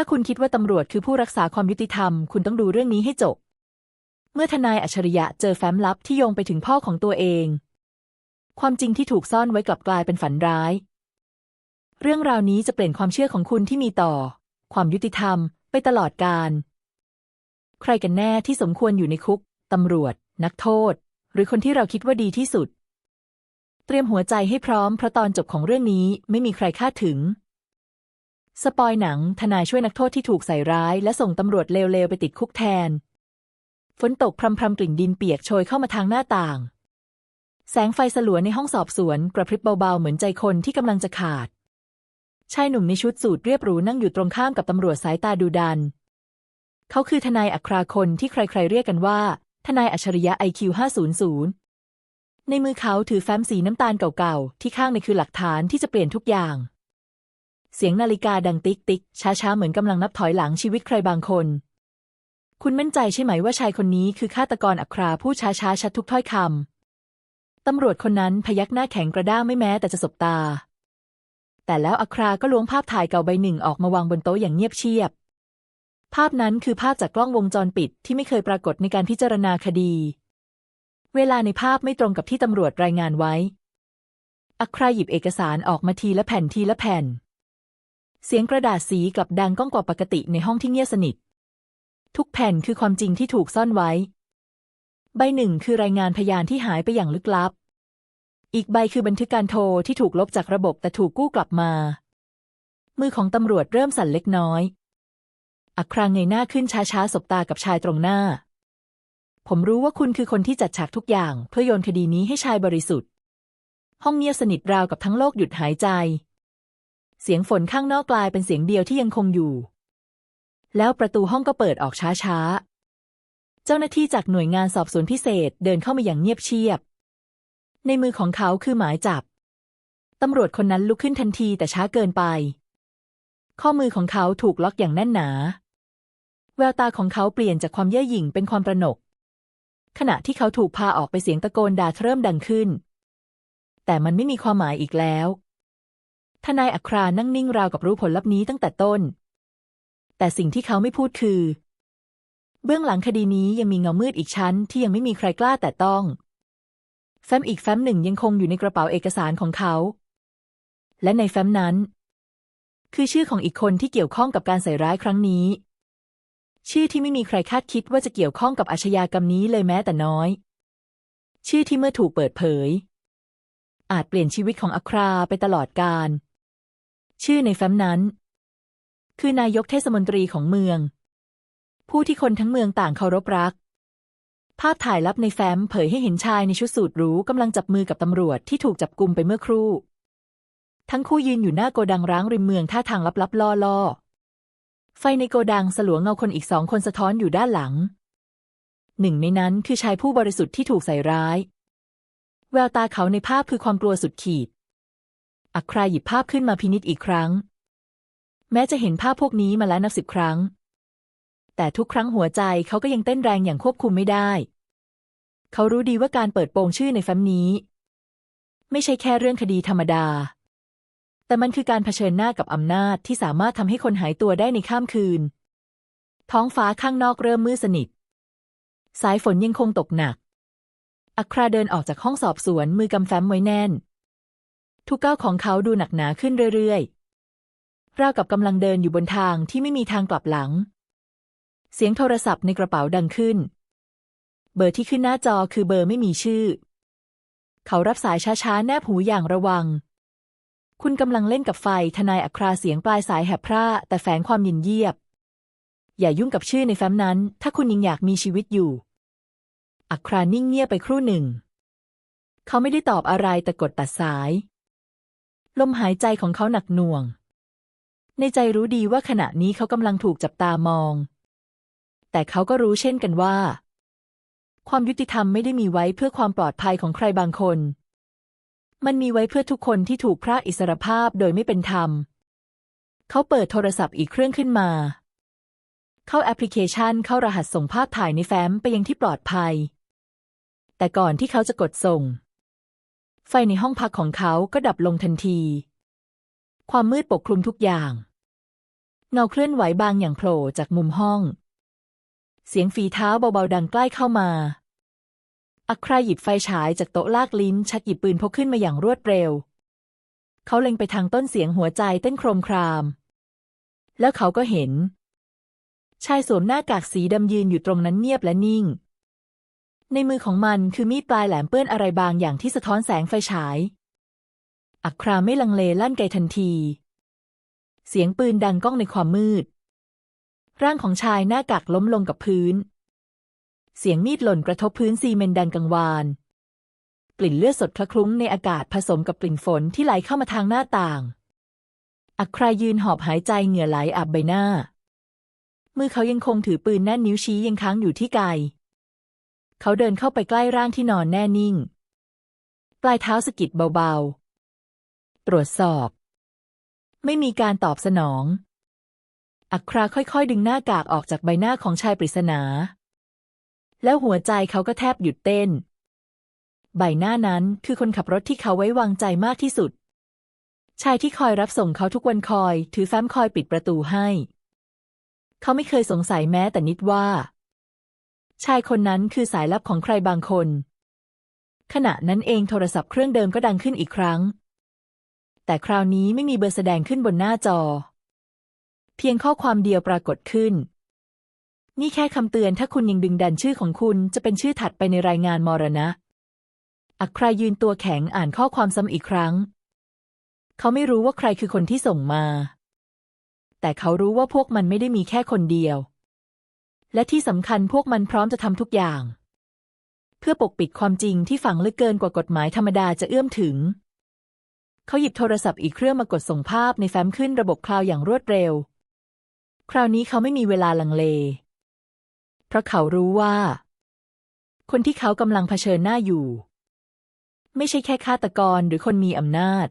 ถ้าคุณคิดว่าตำรวจคือผู้รักษาความยุติธรรม คุณต้องดูเรื่องนี้ให้จบ เมื่อทนายอัจฉริยะเจอแฟ้มลับที่โยงไปถึงพ่อของตัวเอง ความจริงที่ถูกซ่อนไว้กลับกลายเป็นฝันร้าย เรื่องราวนี้จะเปลี่ยนความเชื่อของคุณที่มีต่อ ความยุติธรรม ไปตลอดกาล ใครกันแน่ที่สมควรอยู่ในคุก ตำรวจ นักโทษ หรือคนที่เราคิดว่าดีที่สุด เตรียมหัวใจให้พร้อมเพราะตอนจบของเรื่องนี้ไม่มีใครคาดถึง สปอยหนัง ทนายช่วยนักโทษที่ถูกใส่ร้าย และส่งตำรวจเลวๆ ไปติดคุกแทน ฝนตกพรำๆกลิ่นดินเปียกโชยเข้ามาทางหน้าต่าง แสงไฟสลัวในห้องสอบสวน กระพริบเบาๆ เหมือนใจคนที่กำลังจะขาด ชายหนุ่มในชุดสูทเรียบหรูนั่งอยู่ตรงข้ามกับตำรวจสายตาดูดัน เขาคือทนายอัคราคนที่ใครๆเรียกกันว่า ทนายอัจฉริยะ IQ 500ในมือเขาถือแฟ้มสีน้ำตาลเก่าๆที่ข้างในคือหลักฐานที่จะเปลี่ยนทุกอย่าง เสียงนาฬิกาดังติ๊กติ๊กช้าๆ เหมือนกำลังนับถอยหลังชีวิตใครบางคน คุณมั่นใจใช่ไหมว่าชายคนนี้คือฆาตกรอัคราผู้ช้าๆ ชัดทุกถ้อยคำตำรวจคนนั้นพยักหน้าแข็งกระด้างไม่แม้แต่จะสบตา แต่แล้วอัคราก็ล้วงภาพถ่ายเก่าใบหนึ่งออกมาวางบนโต๊ะอย่างเงียบเชียบ ภาพนั้นคือภาพจากกล้องวงจรปิดที่ไม่เคยปรากฏในการพิจารณาคดี เวลาในภาพไม่ตรงกับที่ตำรวจรายงานไว้อัคราหยิบเอกสารออกมาทีละแผ่นทีละแผ่น เสียงกระดาษสีกลับดังก้องกว่าปกติในห้องที่เงียบสนิท ทุกแผ่นคือความจริงที่ถูกซ่อนไว้ ใบหนึ่งคือรายงานพยานที่หายไปอย่างลึกลับ อีกใบคือบันทึกการโทรที่ถูกลบจากระบบแต่ถูกกู้กลับมา มือของตำรวจเริ่มสั่นเล็กน้อยอัครางเงยหน้าขึ้นช้าๆสบตากับชายตรงหน้า ผมรู้ว่าคุณคือคนที่จัดฉากทุกอย่าง เพื่อโยนคดีนี้ให้ชายบริสุทธิ์ ห้องเงียบสนิทราวกับทั้งโลกหยุดหายใจ เสียงฝนข้างนอกกลายเป็นเสียงเดียวที่ยังคงอยู่ แล้วประตูห้องก็เปิดออกช้าๆ เจ้าหน้าที่จากหน่วยงานสอบสวนพิเศษเดินเข้ามาอย่างเงียบเชียบ ในมือของเขาคือหมายจับ ตำรวจคนนั้นลุกขึ้นทันทีแต่ช้าเกินไป ข้อมือของเขาถูกล็อกอย่างแน่นหนา แววตาของเขาเปลี่ยนจากความเย่อหยิ่งเป็นความประหนก ขณะที่เขาถูกพาออกไปเสียงตะโกนด่าเริ่มดังขึ้น แต่มันไม่มีความหมายอีกแล้ว ทนายอัครานั่งนิ่งราวกับรู้ผลลัพธ์นี้ตั้งแต่ต้น แต่สิ่งที่เขาไม่พูดคือ เบื้องหลังคดีนี้ยังมีเงามืดอีกชั้นที่ยังไม่มีใครกล้าแต่ต้อง แฟ้มอีกแฟ้มหนึ่งยังคงอยู่ในกระเป๋าเอกสารของเขา และในแฟ้มนั้น คือชื่อของอีกคนที่เกี่ยวข้องกับการใส่ร้ายครั้งนี้ ชื่อที่ไม่มีใครคาดคิดว่าจะเกี่ยวข้องกับอาชญากรรมนี้เลยแม้แต่น้อย ชื่อที่เมื่อถูกเปิดเผยอาจเปลี่ยนชีวิตของอัคราไปตลอดกาล ชื่อในแฟ้มนั้น คือนายกเทศมนตรีของเมือง ผู้ที่คนทั้งเมืองต่างเคารพรัก ภาพถ่ายลับในแฟ้มเผยให้เห็นชายในชุดสูทหรูกำลังจับมือกับตำรวจที่ถูกจับกลุมไปเมื่อครู่ ทั้งคู่ยืนอยู่หน้าโกดังร้างริมเมืองท่าทางลับๆล่อๆ ไฟในโกดังสลัวเงาคนอีกสองคนสะท้อนอยู่ด้านหลัง หนึ่งในนั้นคือชายผู้บริสุทธิ์ที่ถูกใส่ร้าย แววตาเขาในภาพคือความกลัวสุดขีด อัคราหยิบภาพขึ้นมาพินิจอีกครั้ง แม้จะเห็นภาพพวกนี้มาแล้วนับสิบครั้ง แต่ทุกครั้งหัวใจเขาก็ยังเต้นแรงอย่างควบคุมไม่ได้ เขารู้ดีว่าการเปิดโปงชื่อในแฟ้มนี้ ไม่ใช่แค่เรื่องคดีธรรมดา แต่มันคือการเผชิญหน้ากับอำนาจที่สามารถทำให้คนหายตัวได้ในข้ามคืน ท้องฟ้าข้างนอกเริ่มมืดสนิท สายฝนยังคงตกหนักอัคราเดินออกจากห้องสอบสวนมือกำแฟ้มไว้แน่น ทุกก้าวของเขาดูหนักหนาขึ้นเรื่อยๆ ราวกับกำลังเดินอยู่บนทางที่ไม่มีทางกลับหลัง เสียงโทรศัพท์ในกระเป๋าดังขึ้น เบอร์ที่ขึ้นหน้าจอคือเบอร์ไม่มีชื่อ เขารับสายช้าๆ แนบหูอย่างระวัง คุณกำลังเล่นกับไฟทนายอัคราเสียงปลายสายแหบพร่าแต่แฝงความยินเยียบ อย่ายุ่งกับชื่อในแฟ้มนั้น ถ้าคุณยังอยากมีชีวิตอยู่ อัครานิ่งเงียบไปครู่หนึ่ง เขาไม่ได้ตอบอะไรแต่กดตัดสาย ลมหายใจของเขาหนักหน่วง ในใจรู้ดีว่าขณะนี้เขากำลังถูกจับตามอง แต่เขาก็รู้เช่นกันว่า ความยุติธรรมไม่ได้มีไว้เพื่อความปลอดภัยของใครบางคน มันมีไว้เพื่อทุกคนที่ถูกพรากอิสรภาพโดยไม่เป็นธรรม เขาเปิดโทรศัพท์อีกเครื่องขึ้นมา เข้าแอปพลิเคชันเข้ารหัสส่งภาพถ่ายในแฟ้มไปยังที่ปลอดภัย แต่ก่อนที่เขาจะกดส่ง ไฟในห้องพักของเขาก็ดับลงทันที ความมืดปกคลุมทุกอย่าง เงาเคลื่อนไหวบางอย่างโผล่จากมุมห้อง เสียงฝีเท้าเบาๆดังใกล้เข้ามา อัคราหยิบไฟฉายจากโต๊ะลากลิ้น ชักหยิบปืนพกขึ้นมาอย่างรวดเร็ว เขาเล็งไปทางต้นเสียงหัวใจเต้นโครมคราม แล้วเขาก็เห็น ชายสวมหน้ากากสีดำยืนอยู่ตรงนั้นเงียบและนิ่ง ในมือของมันคือมีดปลายแหลมเปื้อนอะไรบางอย่างที่สะท้อนแสงไฟฉาย อัคราไม่ลังเลลั่นไกทันที เสียงปืนดังก้องในความมืด ร่างของชายหน้ากากล้มลงกับพื้น เสียงมีดหล่นกระทบพื้นซีเมนต์ดังกังวาน กลิ่นเลือดสดคละคลุ้งในอากาศผสมกับกลิ่นฝนที่ไหลเข้ามาทางหน้าต่าง อัครายืนหอบหายใจเหงื่อไหลอาบใบหน้า มือเขายังคงถือปืนแน่นนิ้วชี้ยังค้างอยู่ที่ไก เขาเดินเข้าไปใกล้ร่างที่นอนแน่นิ่ง ปลายเท้าสะกิดเบาๆ ตรวจสอบ ไม่มีการตอบสนอง อัคราค่อยๆ ดึงหน้ากากออกจากใบหน้าของชายปริศนา แล้วหัวใจเขาก็แทบหยุดเต้น ใบหน้านั้นคือคนขับรถที่เขาไว้วางใจมากที่สุด ชายที่คอยรับส่งเขาทุกวันคอย ถือแฟ้มคอยปิดประตูให้ เขาไม่เคยสงสัยแม้แต่นิดว่า ชายคนนั้นคือสายลับของใครบางคน ขณะนั้นเองโทรศัพท์เครื่องเดิมก็ดังขึ้นอีกครั้ง แต่คราวนี้ไม่มีเบอร์แสดงขึ้นบนหน้าจอ เพียงข้อความเดียวปรากฏขึ้น นี่แค่คำเตือนถ้าคุณยังดึงดันชื่อของคุณจะเป็นชื่อถัดไปในรายงานมรณะ อัครายืนตัวแข็งอ่านข้อความซ้ำอีกครั้ง เขาไม่รู้ว่าใครคือคนที่ส่งมา แต่เขารู้ว่าพวกมันไม่ได้มีแค่คนเดียว และที่สำคัญพวกมันพร้อมจะทำทุกอย่าง เพื่อปกปิดความจริงที่ฝังลึกเกินกว่ากฎหมายธรรมดาจะเอื้อมถึง เขาหยิบโทรศัพท์อีกเครื่องมากดส่งภาพในแฟ้มขึ้นระบบคลาวอย่างรวดเร็ว คราวนี้เขาไม่มีเวลาลังเล เพราะเขารู้ว่า คนที่เขากำลังเผชิญหน้าอยู่ ไม่ใช่แค่ฆาตกรหรือคนมีอำนาจ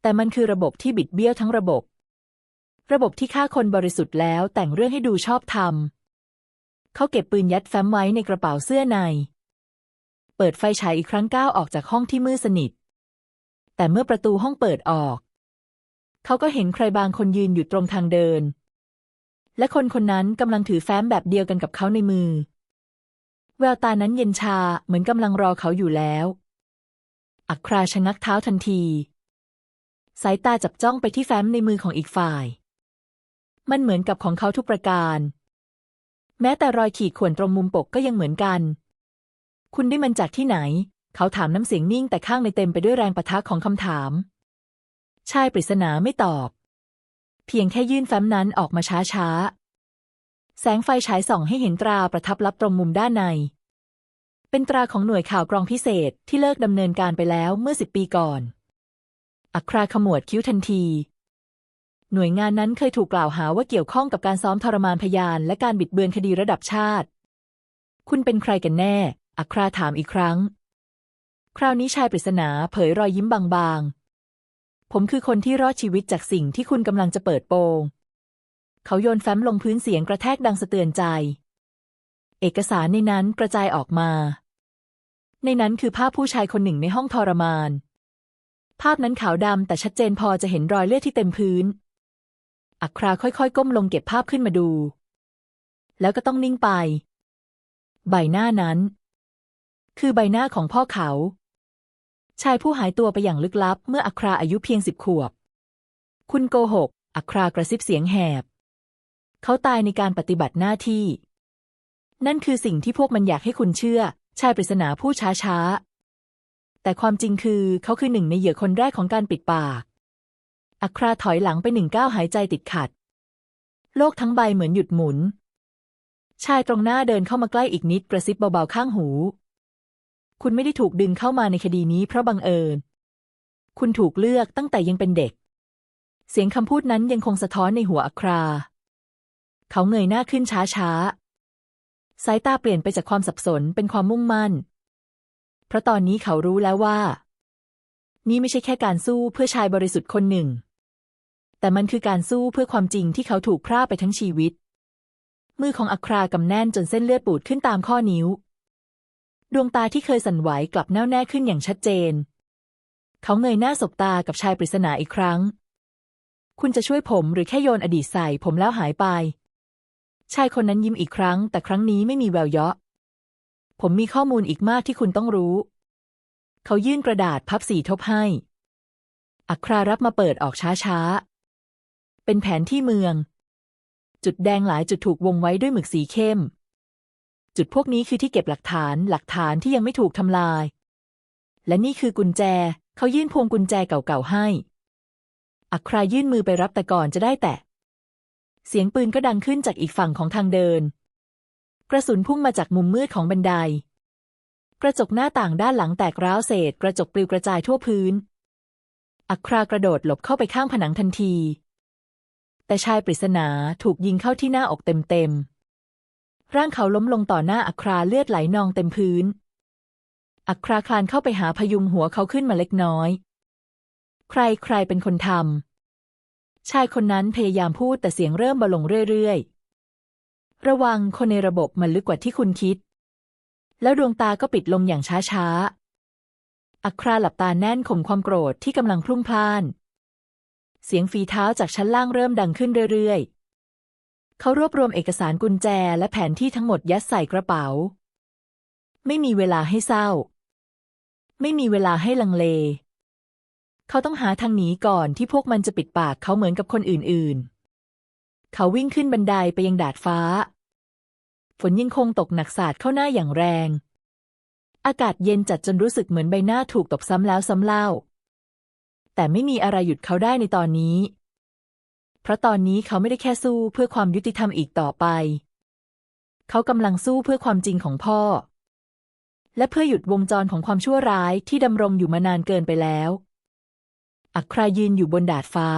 แต่มันคือระบบที่บิดเบี้ยวทั้งระบบระบบที่ฆ่าคนบริสุทธิ์แล้วแต่งเรื่องให้ดูชอบธรรม เขาเก็บปืนยัดแฟ้มไว้ในกระเป๋าเสื้อใน เปิดไฟฉายอีกครั้งก้าวออกจากห้องที่มืดสนิท แต่เมื่อประตูห้องเปิดออก เขาก็เห็นใครบางคนยืนอยู่ตรงทางเดิน และคนคนนั้นกำลังถือแฟ้มแบบเดียวกันกับเขาในมือ แววตานั้นเย็นชาเหมือนกำลังรอเขาอยู่แล้ว อัคราชะงักเท้าทันที สายตาจับจ้องไปที่แฟ้มในมือของอีกฝ่าย มันเหมือนกับของเขาทุกประการ แม้แต่รอยขีดข่วนตรงมุมปกก็ยังเหมือนกัน คุณได้มันจากที่ไหน เขาถามน้ำเสียงนิ่งแต่ข้างในเต็มไปด้วยแรงประทะของคำถาม ชายปริศนาไม่ตอบ เพียงแค่ยื่นแฟ้มนั้นออกมาช้าๆ แสงไฟฉายส่องให้เห็นตราประทับลับตรงมุมด้านใน เป็นตราของหน่วยข่าวกรองพิเศษที่เลิกดำเนินการไปแล้วเมื่อสิบปีก่อน อัคราขมวดคิ้วทันที หน่วยงานนั้นเคยถูกกล่าวหาว่าเกี่ยวข้องกับการซ้อมทรมานพยาน และการบิดเบือนคดีระดับชาติ คุณเป็นใครกันแน่ อัคราถามอีกครั้ง คราวนี้ชายปริศนาเผยรอยยิ้มบางๆ ผมคือคนที่รอดชีวิตจากสิ่งที่คุณกำลังจะเปิดโปง เขาโยนแฟ้มลงพื้นเสียงกระแทกดังสะเตือนใจ เอกสารในนั้นกระจายออกมา ในนั้นคือภาพผู้ชายคนหนึ่งในห้องทรมาน ภาพนั้นขาวดำแต่ชัดเจนพอจะเห็นรอยเลือดที่เต็มพื้น อัคราค่อยๆ ก้มลงเก็บภาพขึ้นมาดู แล้วก็ต้องนิ่งไป ใบหน้านั้น คือใบหน้าของพ่อเขา ชายผู้หายตัวไปอย่างลึกลับ เมื่ออัคราอายุเพียงสิบขวบ คุณโกหก อัครากระซิบเสียงแหบ เขาตายในการปฏิบัติหน้าที่ นั่นคือสิ่งที่พวกมันอยากให้คุณเชื่อ ชายปริศนาพูดช้าๆแต่ความจริงคือเขาคือหนึ่งในเหยื่อคนแรกของการปิดปาก อัคราถอยหลังไปหนึ่งก้าวหายใจติดขัด โลกทั้งใบเหมือนหยุดหมุน ชายตรงหน้าเดินเข้ามาใกล้อีกนิดกระซิบเบาๆข้างหู คุณไม่ได้ถูกดึงเข้ามาในคดีนี้เพราะบังเอิญ คุณถูกเลือกตั้งแต่ยังเป็นเด็ก เสียงคำพูดนั้นยังคงสะท้อนในหัวอัครา เขาเงยหน้าขึ้นช้าๆ สายตาเปลี่ยนไปจากความสับสนเป็นความมุ่งมั่น เพราะตอนนี้เขารู้แล้วว่า นี่ไม่ใช่แค่การสู้เพื่อชายบริสุทธิ์คนหนึ่ง แต่มันคือการสู้เพื่อความจริงที่เขาถูกพร่าไปทั้งชีวิต มือของอัครากำแน่นจนเส้นเลือดปูดขึ้นตามข้อนิ้ว ดวงตาที่เคยสั่นไหวกลับแน่วแน่ขึ้นอย่างชัดเจน เขาเงยหน้าสบตากับชายปริศนาอีกครั้ง คุณจะช่วยผมหรือแค่โยนอดีตใส่ผมแล้วหายไป ชายคนนั้นยิ้มอีกครั้ง แต่ครั้งนี้ไม่มีแววเยาะ ผมมีข้อมูลอีกมากที่คุณต้องรู้ เขายื่นกระดาษพับสีทบให้อัครารับมาเปิดออกช้าๆ เป็นแผนที่เมือง จุดแดงหลายจุดถูกวงไว้ด้วยหมึกสีเข้ม จุดพวกนี้คือที่เก็บหลักฐานหลักฐานที่ยังไม่ถูกทำลาย และนี่คือกุญแจ เขายื่นพวงกุญแจเก่าๆให้ อัครายื่นมือไปรับแต่ก่อนจะได้แตะ เสียงปืนก็ดังขึ้นจากอีกฝั่งของทางเดิน กระสุนพุ่งมาจากมุมมืดของบันได กระจกหน้าต่างด้านหลังแตกร้าวเศษ กระจกปลิวกระจายทั่วพื้นอัครากระโดดหลบเข้าไปข้างผนังทันที แต่ชายปริศนาถูกยิงเข้าที่หน้าอกเต็มๆ ร่างเขาล้มลงต่อหน้าอัคราเลือดไหลนองเต็มพื้น อัคราคลานเข้าไปหาพยุงหัวเขาขึ้นมาเล็กน้อย ใครใครเป็นคนทำ ชายคนนั้นพยายามพูดแต่เสียงเริ่มบาลงเรื่อยๆ ระวังคนในระบบมันลึกกว่าที่คุณคิด แล้วดวงตาก็ปิดลงอย่างช้าๆ อัคราหลับตาแน่นข่มความโกรธที่กำลังพลุ่งพล่าน เสียงฝีเท้าจากชั้นล่างเริ่มดังขึ้นเรื่อยๆ เขารวบรวมเอกสารกุญแจและแผนที่ทั้งหมดยัดใส่กระเป๋า ไม่มีเวลาให้เศร้า ไม่มีเวลาให้ลังเล เขาต้องหาทางหนีก่อนที่พวกมันจะปิดปากเขาเหมือนกับคนอื่นๆ เขาวิ่งขึ้นบันไดไปยังดาดฟ้า ฝนยังคงตกหนักสาดเข้าหน้าอย่างแรง อากาศเย็นจัดจนรู้สึกเหมือนใบหน้าถูกตบซ้ำแล้วซ้ำเล่า แต่ไม่มีอะไรหยุดเขาได้ในตอนนี้ เพราะตอนนี้เขาไม่ได้แค่สู้เพื่อความยุติธรรมอีกต่อไป เขากำลังสู้เพื่อความจริงของพ่อ และเพื่อหยุดวงจรของความชั่วร้ายที่ดำรงอยู่มานานเกินไปแล้ว อัครายืนอยู่บนดาดฟ้า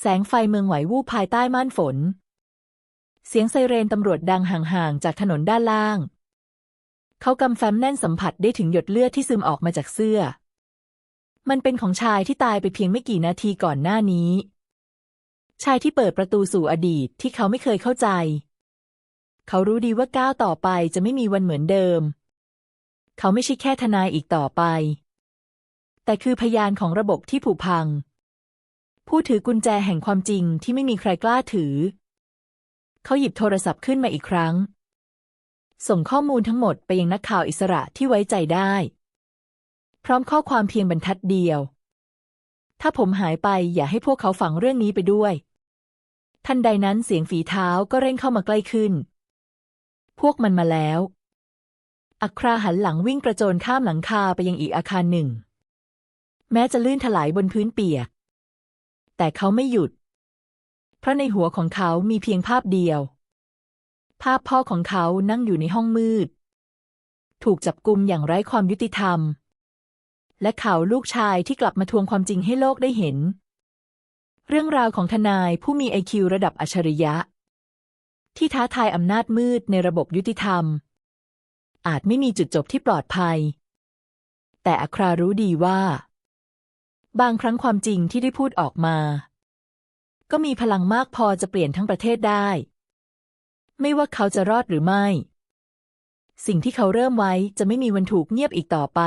แสงไฟเมืองไหววูบภายใต้ม่านฝน เสียงไซเรนตำรวจดังห่างๆจากถนนด้านล่าง เขากำแฟ้มแน่นสัมผัสได้ถึงหยดเลือดที่ซึมออกมาจากเสื้อ มันเป็นของชายที่ตายไปเพียงไม่กี่นาทีก่อนหน้านี้ ชายที่เปิดประตูสู่อดีตที่เขาไม่เคยเข้าใจ เขารู้ดีว่าก้าวต่อไปจะไม่มีวันเหมือนเดิม เขาไม่ใช่แค่ทนายอีกต่อไป แต่คือพยานของระบบที่ผุพัง ผู้ถือกุญแจแห่งความจริงที่ไม่มีใครกล้าถือ เขาหยิบโทรศัพท์ขึ้นมาอีกครั้ง ส่งข้อมูลทั้งหมดไปยังนักข่าวอิสระที่ไว้ใจได้ พร้อมข้อความเพียงบรรทัดเดียว ถ้าผมหายไปอย่าให้พวกเขาฝังเรื่องนี้ไปด้วย ทันใดนั้นเสียงฝีเท้าก็เร่งเข้ามาใกล้ขึ้น พวกมันมาแล้ว อัคราหันหลังวิ่งกระโจนข้ามหลังคาไปยังอีกอาคารหนึ่ง แม้จะลื่นถลายบนพื้นเปียก แต่เขาไม่หยุด เพราะในหัวของเขามีเพียงภาพเดียว ภาพพ่อของเขานั่งอยู่ในห้องมืด ถูกจับกุมอย่างไร้ความยุติธรรม และเขาวลูกชายที่กลับมาทวงความจริงให้โลกได้เห็น เรื่องราวของทนายผู้มีไอคิวระดับอัจฉริยะ ที่ท้าทายอำนาจมืดในระบบยุติธรรม อาจไม่มีจุดจบที่ปลอดภัย แต่อัครารู้ดีว่า บางครั้งความจริงที่ได้พูดออกมา ก็มีพลังมากพอจะเปลี่ยนทั้งประเทศได้ ไม่ว่าเขาจะรอดหรือไม่ สิ่งที่เขาเริ่มไว้จะไม่มีวันถูกเงียบอีกต่อไป